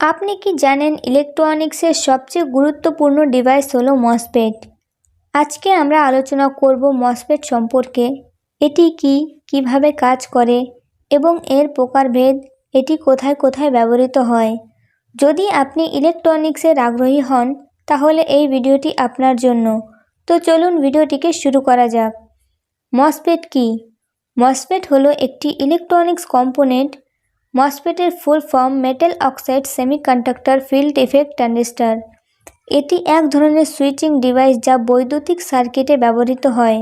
আপনি কি জানেন ইলেকট্রনিক্সের সবচেয়ে গুরুত্বপূর্ণ ডিভাইস হলো মসপেট আজকে আমরা আলোচনা করব মসপেট সম্পর্কে। এটি কি, কীভাবে কাজ করে, এবং এর প্রকারভেদ এটি কোথায় কোথায় ব্যবহৃত হয়? যদি আপনি ইলেকট্রনিক্সের আগ্রহী হন, তাহলে এই ভিডিওটি আপনার জন্য। তো চলুন ভিডিওটিকে শুরু করা যাক। মসপেট কি? মসপেট হলো একটি electronics component মসফেটের full form metal oxide semiconductor, field effect transistor এটি এক ধরনের সুইচিং ডিভাইস যা বৈদ্যুতিক সার্কিটে ব্যবহৃত হয়।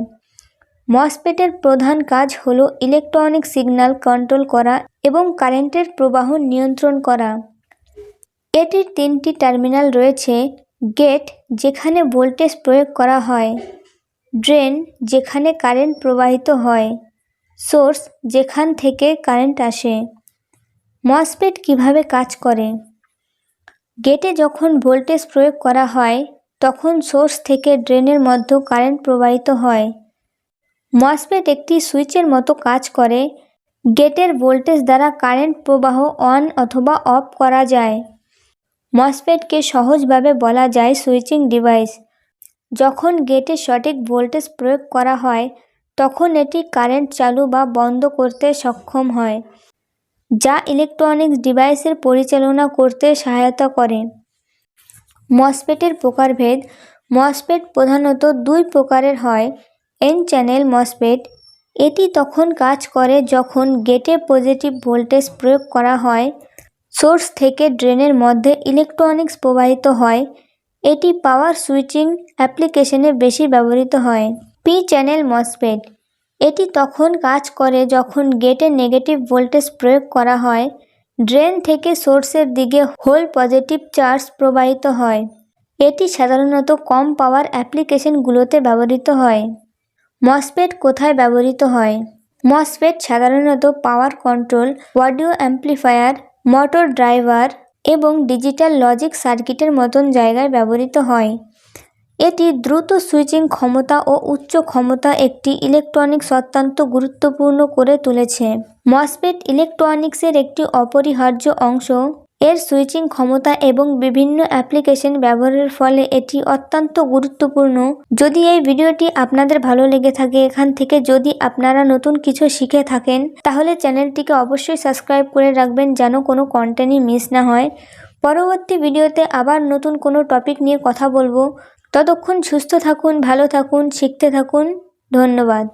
মসফেটের প্রধান কাজ হলো ইলেকট্রনিক সিগন্যাল কন্ট্রোল করা এবং কারেন্টের প্রবাহ নিয়ন্ত্রণ করা। এটির তিনটি টার্মিনাল রয়েছে, গেট, যেখানে ভোল্টেজ প্রয়োগ করা হয়, ড্রেন, যেখানে কারেন্ট প্রবাহিত হয়, সোর্স, যেখান থেকে কারেন্ট আসে। মসপেট কীভাবে কাজ করে? গেটে যখন ভোল্টেজ প্রয়োগ করা হয়, তখন সোর্স থেকে ড্রেনের মধ্যে কারেন্ট প্রবাহিত হয়। মসপেট একটি সুইচের মতো কাজ করে, গেটের ভোল্টেজ দ্বারা কারেন্ট প্রবাহ অন অথবা অফ করা যায়। মসপেটকে সহজভাবে বলা যায় সুইচিং ডিভাইস। যখন গেটে সঠিক ভোল্টেজ প্রয়োগ করা হয়, তখন এটি কারেন্ট চালু বা বন্ধ করতে সক্ষম হয়। যা ইলেকট্রনিক্স ডিভাইসের পরিচালনা করতে সহায়তা করে। মসপেটের প্রকারভেদ, মসপেট প্রধানত দুই প্রকারের হয় এন চ্যানেল মসপেট। এটি তখন কাজ করে যখন গেটে পজিটিভ ভোল্টেজ প্রয়োগ করা হয়, সোর্স থেকে ড্রেনের মধ্যে ইলেকট্রনিক্স প্রবাহিত হয়। এটি পাওয়ার সুইচিং অ্যাপ্লিকেশনে বেশি ব্যবহৃত হয়। P channel MOSFET. এটি তখন কাজ করে যখন গেটে নেগেটিভ ভোল্টেজ প্রয়োগ করা হয়, ড্রেন থেকে সোর্সের দিকে হোল পজিটিভ চার্জ প্রবাহিত হয়। এটি সাধারণত কম পাওয়ার অ্যাপ্লিকেশনগুলোতে ব্যবহৃত হয়। মসপেট কোথায় ব্যবহৃত হয়? মসপেট সাধারণত power control, audio amplifier, motor driver এবং ডিজিটাল লজিক সার্কিটের মতন জায়গায় ব্যবহৃত হয়। এটি দ্রুত সুইচিং ক্ষমতা ও উচ্চ ক্ষমতা একটি ইলেকট্রনিক্স অত্যন্ত গুরুত্বপূর্ণ করে তুলেছে। মসপেট ইলেকট্রনিক্সের একটি অপরিহার্য অংশ। এর সুইচিং ক্ষমতা এবং বিভিন্ন অ্যাপ্লিকেশন ব্যবহারের ফলে এটি অত্যন্ত গুরুত্বপূর্ণ। যদি এই ভিডিওটি আপনাদের ভালো লেগে থাকে, এখান থেকে যদি আপনারা নতুন কিছু শিখে থাকেন, তাহলে চ্যানেলটিকে অবশ্যই সাবস্ক্রাইব করে রাখবেন যেন কোনো কন্টেন্টই মিস না হয়। পরবর্তী ভিডিওতে আবার নতুন কোনো টপিক নিয়ে কথা বলব। ততক্ষণ সুস্থ থাকুন ভালো থাকুন শিখতে থাকুন। ধন্যবাদ।